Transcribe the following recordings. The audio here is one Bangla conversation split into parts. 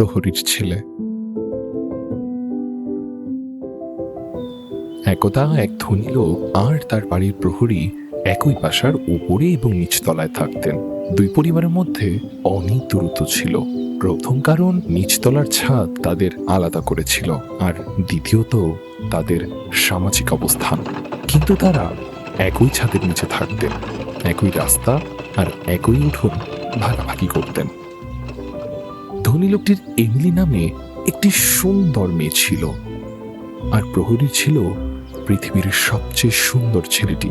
প্রহরীর ছেলে। একদা এক ধনী লোক আর তার বাড়ির প্রহরী একই বাসার উপরে এবং নিচতলায় থাকতেন। দুই পরিবারের মধ্যে অনেক দূরত্ব ছিল। প্রথম কারণ, নিচতলার ছাদ তাদের আলাদা করেছিল আর দ্বিতীয়ত, তাদের সামাজিক অবস্থান। কিন্তু তারা একই ছাদের নিচে থাকতেন, একই রাস্তা আর একই উঠোন ভাগাভাগি করতেন। ধনী লোকটির এমিলি নামে একটি সুন্দর মেয়ে ছিল। আর প্রহরী ছিল পৃথিবীর সবচেয়ে সুন্দর ছেলেটি,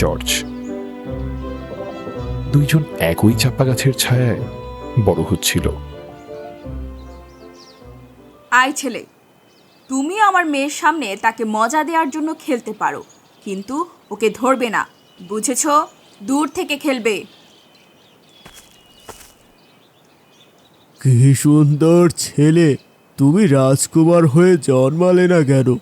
জর্জ। দুইজন একই চাপা গাছের ছায়ায় বড় হচ্ছিল। আই ছেলে, তুমি আমার মেয়ের সামনে তাকে মজা দেওয়ার জন্য খেলতে পারো, কিন্তু ওকে ধরবে না, বুঝেছ? দূর থেকে খেলবে। কি সুন্দর ছেলে। তুমি রাজকুমার হয়ে জন্মালে না কেন?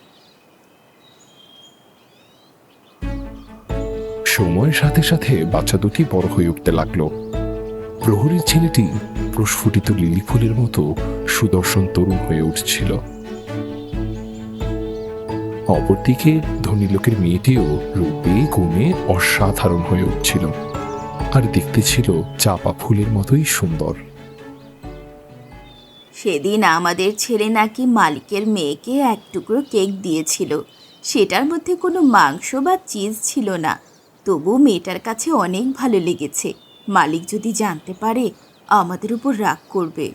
সময়ের সাথে সাথে বাচ্চা দুটি বড় হয়ে উঠতে লাগল। প্রহরীর ছেলেটি প্রস্ফুটিত লিলি ফুলের মতো সুদর্শন তরুণ হয়ে উঠছিল। অপরদিকে ধনী লোকের মেয়েটিও রূপে, গুণে অসাধারণ হয়ে উঠছিল। আর দেখতে ছিল চাপা ফুলের মতোই সুন্দর। সেদিন আমাদের ছেলে নাকি মালিকের মেয়েকে এক টুকরো কেক দিয়েছিল। সেটার মধ্যে কোনো মাংস বা চিজ ছিল না। তবু মেয়েটার কাছে অনেক ভালো লেগেছে। মালিক যদি জানতে পারে আমাদের উপর রাগ করবে।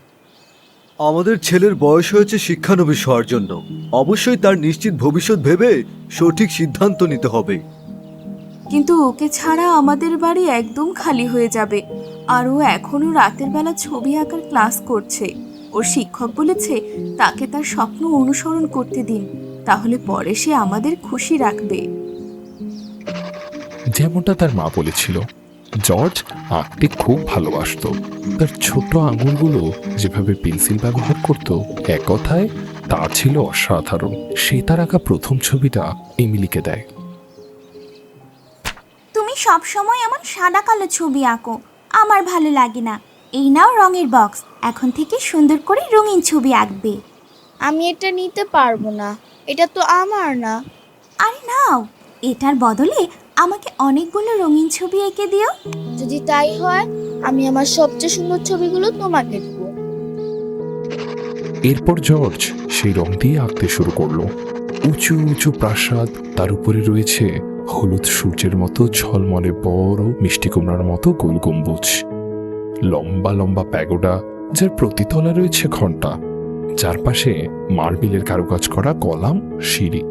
আমাদের ছেলের বয়স হয়েছে শিক্ষানবিশ হওয়ার জন্য। অবশ্যই তার নিশ্চিত ভবিষ্যৎ ভেবে সঠিক সিদ্ধান্ত নিতে হবে। কিন্তু ওকে ছাড়া আমাদের বাড়ি একদম খালি হয়ে যাবে। আর ও এখনও রাতের বেলা ছবি আঁকার ক্লাস করছে। ওর শিক্ষক বলেছে তাকে তার স্বপ্ন অনুসরণ করতে দিন তাহলে পরে সে আমাদের খুশি রাখবে। যেমনটা তার মা বলেছিল জর্জ আঁকতে খুব ভালোবাসতো। তার ছোট আঙুলগুলো যেভাবে পেন্সিল ব্যবহার করত এক কথায় তা ছিল অসাধারণ। সে তার আঁকা প্রথম ছবিটা এমিলিকে দেয়। তুমি সব সময় এমন সাদা কালো ছবি আঁকো আমার ভালো লাগে না। এই নাও রঙের বক্স। এখন থেকে সুন্দর করে রঙিন ছবি আঁকবে। আমি এটা নিতে পারব না। এটা তো আমার না। আরে নাও এটার বদলে আমাকে অনেকগুলো রঙিন ছবি এঁকে দিও। যদি তাই হয় আমি আমার সবচেয়ে সুন্দর ছবিগুলো তোমাকে দেবো। এরপর জর্জ সেই রং দিয়ে আঁকতে শুরু করল। উঁচু উঁচু প্রাসাদ তার উপরে রয়েছে হলুদ সূর্যের মতো ঝলমলে বড় মিষ্টি কুমড়ার মতো গোল গম্বুজ। লম্বা লম্বা প্যাগোডা যার প্রতিতলা রয়েছে ঘণ্টা। যার পাশে মার্বেলের কারুকাজ করা কলাম সিঁড়ি।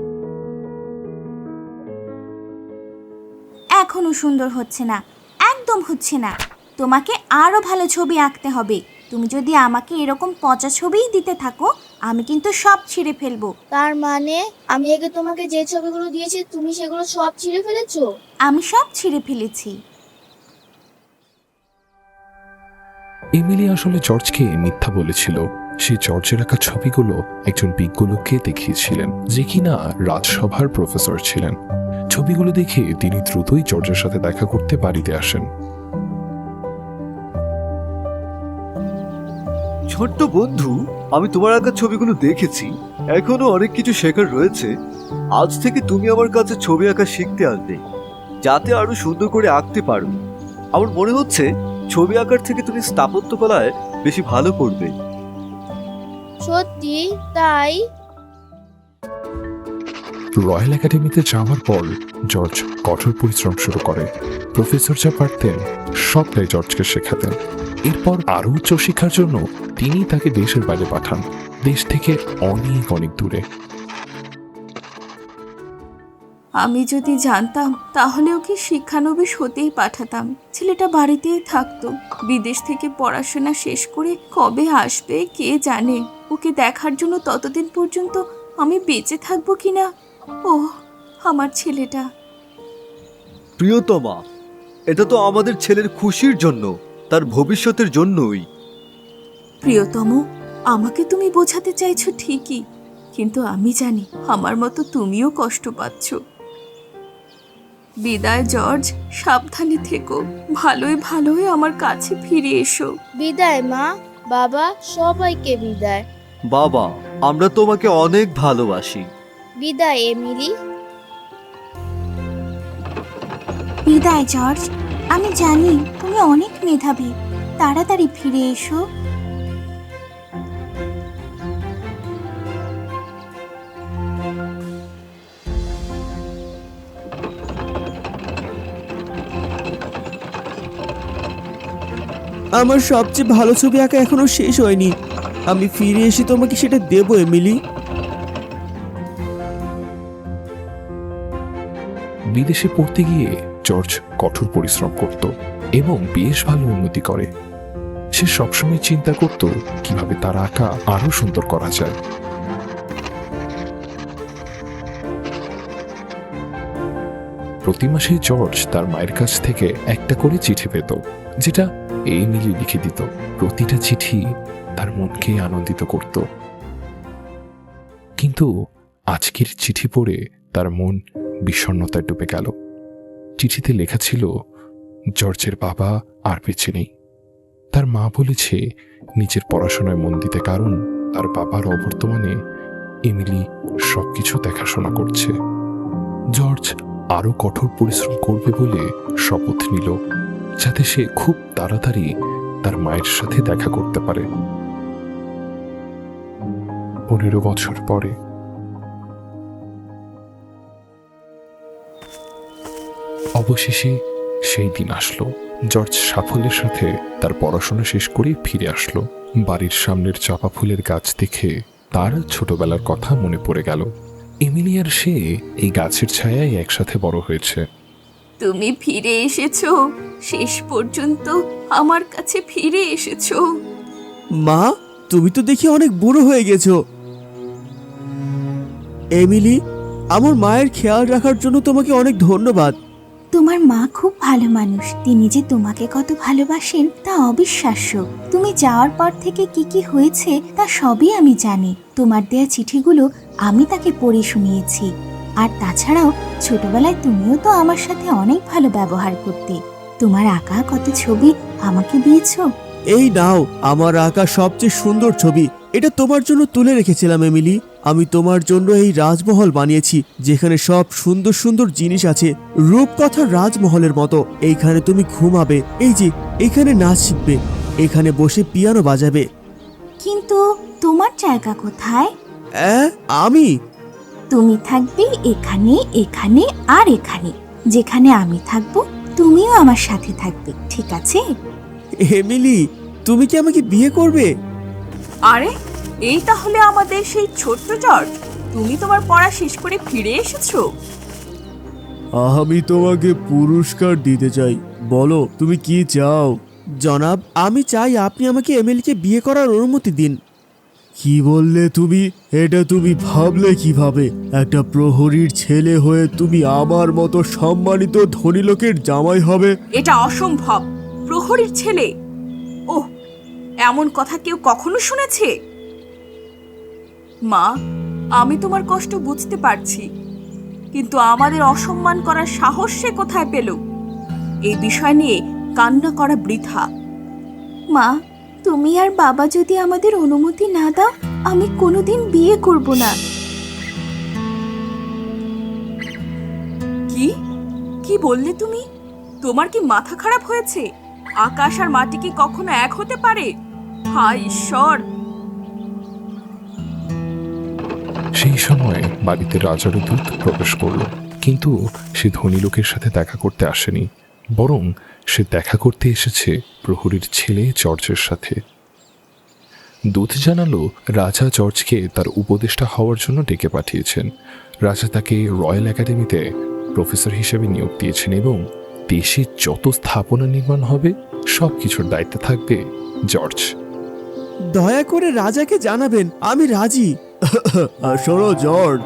এখনও সুন্দর হচ্ছে না একদম হচ্ছে না। তোমাকে আরও ভালো ছবি আঁকতে হবে। তুমি যদি আমাকে এরকম পচা ছবিই দিতে থাকো আমি কিন্তু সব ছিঁড়ে ফেলব। তার মানে আমি আগে তোমাকে যে ছবিগুলো দিয়েছি তুমি সেগুলো সব ছিঁড়ে ফেলেছো? আমি সব ছিঁড়ে ফেলেছি। এমিলি আসলে জর্জকে মিথ্যা বলেছিল। সে জর্জের আঁকা ছবিগুলো একজন বিজ্ঞ লোককে দেখিয়েছিলেন, যে কিনা রাজসভার প্রফেসর ছিলেন। ছবিগুলো দেখে তিনি দ্রুতই জর্জের সাথে দেখা করতে বাড়িতে আসেন। ছোট্ট বন্ধু, আমি তোমার আঁকা ছবিগুলো দেখেছি। এখনও অনেক কিছু শেখার রয়েছে। আজ থেকে তুমি আমার কাছে ছবি আঁকা শিখতে আসবে, যাতে আরও সুন্দর করে আঁকতে পারো। আমার মনে হচ্ছে ছবি আঁকার থেকে তুমি স্থাপত্যকলায় বেশি ভালো করবে। সত্যি? তাই? রয়্যাল একাডেমিতে যাওয়ার পর জর্জ কঠোর পরিশ্রম শুরু করে। প্রফেসর যা পারতেন সবটাই জর্জকে শেখাতেন। এরপর আরও উচ্চশিক্ষার জন্য তিনি তাকে দেশের বাইরে পাঠান। দেশ থেকে অনেক অনেক দূরে। আমি যদি জানতাম তাহলে ওকে শিক্ষানবিশ হতেই পাঠাতাম। ছেলেটা বাড়িতেই থাকতো। বিদেশ থেকে পড়াশোনা শেষ করে কবে আসবে কে জানে? ওকে দেখার জন্য ততদিন পর্যন্ত আমি বেঁচে থাকব কিনা? ও আমার ছেলেটা। প্রিয়তমা এটা তো আমাদের ছেলের খুশির জন্য তার ভবিষ্যতের জন্যই। প্রিয়তম আমাকে তুমি বোঝাতে চাইছো ঠিকই কিন্তু আমি জানি আমার মতো তুমিও কষ্ট পাচ্ছ। বিদায় জর্জ সাবধানে থেকো। ভালোই ভালোই আমার কাছে ফিরে এসো। বিদায় মা। বাবা সবাইকে বিদায়। বাবা আমরা তোমাকে অনেক ভালোবাসি। বিদায় এমিলি। বিদায় জর্জ। আমি জানি তুমি অনেক মেধাবী। তাড়াতাড়ি ফিরে এসো। আমার সবচেয়ে ভালো ছবি আঁকা এখনও শেষ হয়নি। আমি ফিরে এসে তোমাকে সেটা দেবো, এমিলি। বিদেশে পড়তে গিয়ে জর্জ কঠোর পরিশ্রম করত এবং বেশ ভালো উন্নতি করে। সে সবসময় চিন্তা করত কীভাবে তার আঁকা আরও সুন্দর করা যায়। প্রতি মাসে জর্জ তার মায়ের কাছ থেকে একটা করে চিঠি পেত, যেটা এমিলি লিখে দিত। প্রতিটা চিঠি তার মনকে আনন্দিত করত। কিন্তু আজকের চিঠি পড়ে তার মন বিষণ্ণতায় ডুবে গেল। চিঠিতে লেখা ছিল, জর্জের বাবা আর বেঁচে নেই। তার মা বলেছে, নিজের পড়াশোনায় মন দিতে কারণ তার বাবার অবর্তমানে এমিলি সবকিছু দেখাশোনা করছে। জর্জ আরও কঠোর পরিশ্রম করবে বলে শপথ নিল। যাতে সে খুব তাড়াতাড়ি তার মায়ের সাথে দেখা করতে পারে। পনেরো বছর পরে। অবশেষে সেই দিন আসলো। জর্জ সাফল্যের সাথে তার পড়াশোনা শেষ করে ফিরে আসলো। বাড়ির সামনের চাপা ফুলের গাছ দেখে তার ছোটবেলার কথা মনে পড়ে গেল। এমিলি আর সে এই গাছের ছায়ায় একসাথে বড় হয়েছে। তুমি ফিরে এসেছ। শেষ পর্যন্ত আমার কাছে ফিরে এসেছ। মা তুমি তো দেখি অনেক বুড়ো হয়ে গেছো। এমিলি আমার মায়ের খেয়াল রাখার জন্য তোমাকে অনেক ধন্যবাদ। তোমার মা খুব ভালো মানুষ। তিনি যে তোমাকে কত ভালোবাসেন তা অবিশ্বাস্য। তুমি যাওয়ার পর থেকে কি কি হয়েছে তা সবই আমি জানি। তোমার দেয়া চিঠিগুলো আমি তাকে পড়ে শুনিয়েছি। আর তাছাড়াও ছোটবেলায় তুমিও তো আমার সাথে অনেক ভালো ব্যবহার করতে। তোমার আঁকা কত ছবি আমাকে দিয়েছ? এই নাও আমার আঁকা সবচেয়ে সুন্দর ছবি। এটা তোমার জন্য তুলে রেখেছিলাম এমিলি। আমি তোমার জন্য এই রাজমহল বানিয়েছি যেখানে সব সুন্দর সুন্দর জিনিস আছে। রূপকথার রাজমহলের মতো। এইখানে তুমি ঘুমাবে। এই যে এখানে নাচ শিখবে। এখানে বসে পিয়ানো বাজাবে। কিন্তু তোমার জায়গা কোথায়? আমি? তুমি থাকবে এখানে এখানে আর এখানে। যেখানে আমি থাকব তুমিও আমার সাথে থাকবে ঠিক আছে? এমিলি তুমি কি আমাকে বিয়ে করবে? আরে এই তাহলে আমাদের সেই ছোট্ট জর্জ। তুমি তোমার পড়া শেষ করে ফিরে এসেছ। আমি তোমাকে পুরস্কার দিতে চাই। বলো তুমি কি চাও? জনাব আমি চাই আপনি আমাকে এমএলকে বিয়ে করার অনুমতি দিন। কি বললে তুমি? এটা তুমি ভাবলে কীভাবে? একটা প্রহরীর ছেলে হয়ে তুমি আমার মতো সম্মানিত ধনী লোকের জামাই হবে? এটা অসম্ভব। প্রহরীর ছেলে? ওহ, এমন কথা কেউ কখনো শুনেছে? মা, আমি তোমার কষ্ট বুঝতে পারছি, কিন্তু আমাদের অসম্মান করার সাহস সে কোথায় পেল? এই বিষয় নিয়ে কান্না করা বৃথা। মা তুমি আর বাবা যদি আমাদের অনুমতি না দাও আমি কোনোদিন বিয়ে করব না। কি? কি বললে তুমি? তোমার কি মাথা খারাপ হয়েছে? আকাশ আর মাটি কি কখনো এক হতে পারে? হায় ঈশ্বর! সেই সময় বাড়িতে রাজার দূত প্রবেশ করল কিন্তু সে ধনী লোকের সাথে দেখা করতে আসেনি বরং সে দেখা করতে এসেছে প্রহরীর ছেলে জর্জের সাথে। দূত জানালো, রাজা জর্জকে তার উপদেষ্টা হওয়ার জন্য ডেকে পাঠিয়েছেন। রাজা তাকে রয়্যাল একাডেমিতে প্রফেসর হিসেবে নিয়োগ দিয়েছেন এবং দেশে যত স্থাপনা নির্মাণ হবে সব কিছুর দায়িত্বে থাকবে জর্জ। দয়া করে রাজাকে জানাবেন, আমি রাজি। শোনো জর্জ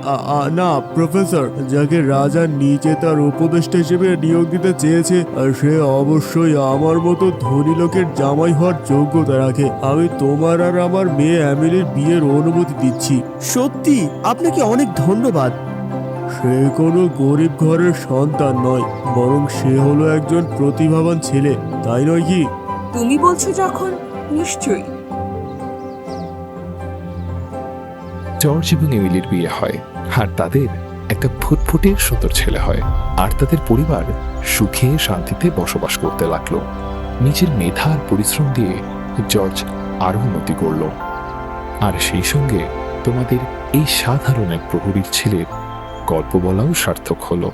না প্রফেসর যাকে রাজা নিজে তার উপদেষ্টা হিসেবে নিয়োগ দিতে চেয়েছে সে অবশ্যই আমার মতো ধনী লোকের জামাই হওয়ার যোগ্যতা রাখে। আমি তোমার আর আমার মেয়ে অ্যামিলির বিয়ের অনুমতি দিচ্ছি। সত্যি? আপনাকে অনেক ধন্যবাদ। সে কোনো গরিব ঘরের সন্তান নয় বরং সে হলো একজন প্রতিভাবান ছেলে তাই নয় কি? তুমি বলছো যখন? নিশ্চয়ই। জর্জ এবং এমিলির বিয়ে হয়। আর তাদের একটা ফুটফুটে সুন্দর ছেলে হয়। আর তাদের পরিবার সুখে শান্তিতে বসবাস করতে লাগল। নিজের মেধা আর পরিশ্রম দিয়ে জর্জ আরও উন্নতি করল। আর সেই সঙ্গে তোমাদের এই সাধারণ এক প্রহরীর ছেলের গল্প বলাও সার্থক হলো।